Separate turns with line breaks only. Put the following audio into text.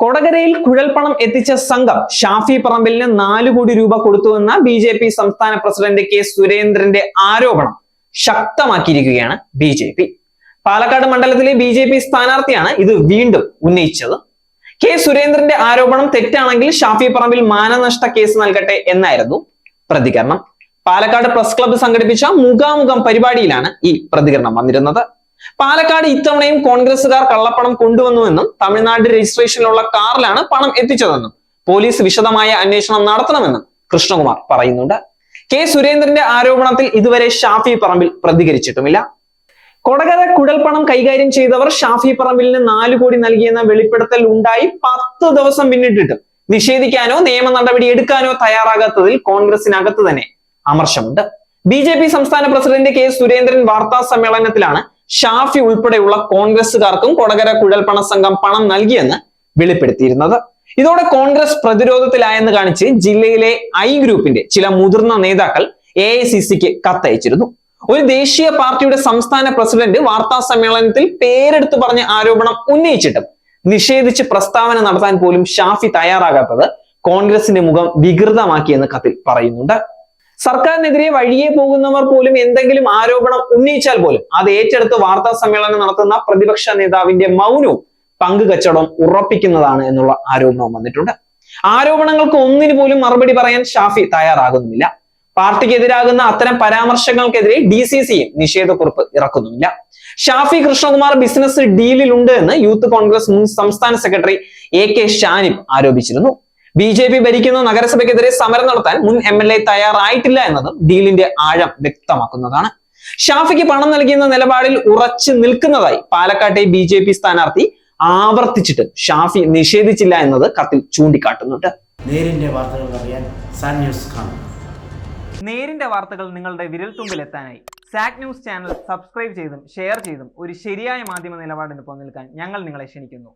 കൊടകരയിൽ കുഴൽപ്പണം എത്തിച്ച സംഘം ഷാഫി പറമ്പിലിന് നാലു കോടി രൂപ കൊടുത്തുവെന്ന ബി ജെ പി സംസ്ഥാന പ്രസിഡന്റ് കെ സുരേന്ദ്രന്റെ ആരോപണം ശക്തമാക്കിയിരിക്കുകയാണ് ബി ജെ പി പാലക്കാട് മണ്ഡലത്തിലെ ബി ജെ പി സ്ഥാനാർത്ഥിയാണ് ഇത് വീണ്ടും ഉന്നയിച്ചത്. കെ സുരേന്ദ്രന്റെ ആരോപണം തെറ്റാണെങ്കിൽ ഷാഫി പറമ്പിൽ മാനനഷ്ട കേസ് നൽകട്ടെ എന്നായിരുന്നു പ്രതികരണം. പാലക്കാട് പ്രസ് ക്ലബ്ബ് സംഘടിപ്പിച്ച മുഖാമുഖം പരിപാടിയിലാണ് ഈ പ്രതികരണം വന്നിരുന്നത്. പാലക്കാട് ഇത്തവണയും കോൺഗ്രസുകാർ കള്ളപ്പണം കൊണ്ടുവന്നുവെന്നും തമിഴ്നാട് രജിസ്ട്രേഷനിലുള്ള കാറിലാണ് പണം എത്തിച്ചതെന്നും പോലീസ് വിശദമായ അന്വേഷണം നടത്തണമെന്നും കൃഷ്ണകുമാർ പറയുന്നുണ്ട്. കെ സുരേന്ദ്രന്റെ ആരോപണത്തിൽ ഇതുവരെ ഷാഫി പറമ്പിൽ പ്രതികരിച്ചിട്ടുമില്ല. കൊടകര കുഴൽപ്പണം കൈകാര്യം ചെയ്തവർ ഷാഫി പറമ്പിലിന് നാലു കോടി നൽകിയെന്ന വെളിപ്പെടുത്തൽ ഉണ്ടായി പത്ത് ദിവസം പിന്നിട്ടിട്ടും. നിഷേധിക്കാനോ നിയമ നടപടി എടുക്കാനോ തയ്യാറാകാത്തതിൽ കോൺഗ്രസിനകത്ത് തന്നെ അമർശമുണ്ട്. ബി സംസ്ഥാന പ്രസിഡന്റ് കെ സുരേന്ദ്രൻ വാർത്താ സമ്മേളനത്തിലാണ് ഷാഫി ഉൾപ്പെടെയുള്ള കോൺഗ്രസുകാർക്കും കൊടകര കുഴൽപ്പണ സംഘം പണം നൽകിയെന്ന് വെളിപ്പെടുത്തിയിരുന്നത്. ഇതോടെ കോൺഗ്രസ് പ്രതിരോധത്തിലായെന്ന് കാണിച്ച് ജില്ലയിലെ ഐ ഗ്രൂപ്പിന്റെ ചില മുതിർന്ന നേതാക്കൾ എ ഐ സി സിക്ക് കത്തയച്ചിരുന്നു. ഒരു ദേശീയ പാർട്ടിയുടെ സംസ്ഥാന പ്രസിഡന്റ് വാർത്താ സമ്മേളനത്തിൽ പേരെടുത്തു പറഞ്ഞ ആരോപണം ഉന്നയിച്ചിട്ടും നിഷേധിച്ച് പ്രസ്താവന നടത്താൻ പോലും ഷാഫി തയ്യാറാകാത്തത് കോൺഗ്രസിന്റെ മുഖം വികൃതമാക്കിയെന്ന് കത്തിൽ പറയുന്നുണ്ട്. സർക്കാരിനെതിരെ വഴിയെ പോകുന്നവർ പോലും എന്തെങ്കിലും ആരോപണം ഉന്നയിച്ചാൽ പോലും അത് ഏറ്റെടുത്ത് വാർത്താ സമ്മേളനം നടത്തുന്ന പ്രതിപക്ഷ നേതാവിന്റെ മൗനവും പങ്കുകച്ചവടം ഉറപ്പിക്കുന്നതാണ് എന്നുള്ള ആരോപണം വന്നിട്ടുണ്ട്. ആരോപണങ്ങൾക്ക് ഒന്നിനു പോലും മറുപടി പറയാൻ ഷാഫി തയ്യാറാകുന്നുമില്ല. പാർട്ടിക്കെതിരാകുന്ന അത്തരം പരാമർശങ്ങൾക്കെതിരെ ഡി സി സിയും നിഷേധക്കുറിപ്പ് ഇറക്കുന്നുമില്ല. ഷാഫി കൃഷ്ണകുമാർ ബിസിനസ് ഡീലിലുണ്ട് എന്ന് യൂത്ത് കോൺഗ്രസ് മുൻ സംസ്ഥാന സെക്രട്ടറി എ കെ ഷാനിബ് ആരോപിച്ചിരുന്നു. ബി ജെ പി ഭരിക്കുന്ന. നഗരസഭയ്ക്കെതിരെ സമരം നടത്താൻ മുൻ എം എൽ എ തയ്യാറായിട്ടില്ല എന്നതും ഡീലിന്റെ ആഴം വ്യക്തമാക്കുന്നതാണ്. ഷാഫിക്ക് പണം നൽകിയെന്ന നിലപാടിൽ ഉറച്ചു നിൽക്കുന്നതായി പാലക്കാട്ടെ ബി ജെ പി സ്ഥാനാർത്ഥി ആവർത്തിച്ചിട്ട് ഷാഫി നിഷേധിച്ചില്ല എന്നത് കത്തിൽ ചൂണ്ടിക്കാട്ടുന്നുണ്ട്.
നേരിന്റെ വാർത്തകൾ അറിയാൻ സാൻ ന്യൂസ് കാണും.
നേരിന്റെ വാർത്തകൾ നിങ്ങളുടെ വിരൽത്തുമ്പിൽ എത്താനായി സാക് ന്യൂസ് ചാനൽ സബ്സ്ക്രൈബ് ചെയ്തും ഷെയർ ചെയ്തും ഒരു ശരിയായ മാധ്യമ നിലപാടിന് നിൽക്കാൻ ഞങ്ങൾ നിങ്ങളെ ക്ഷണിക്കുന്നു.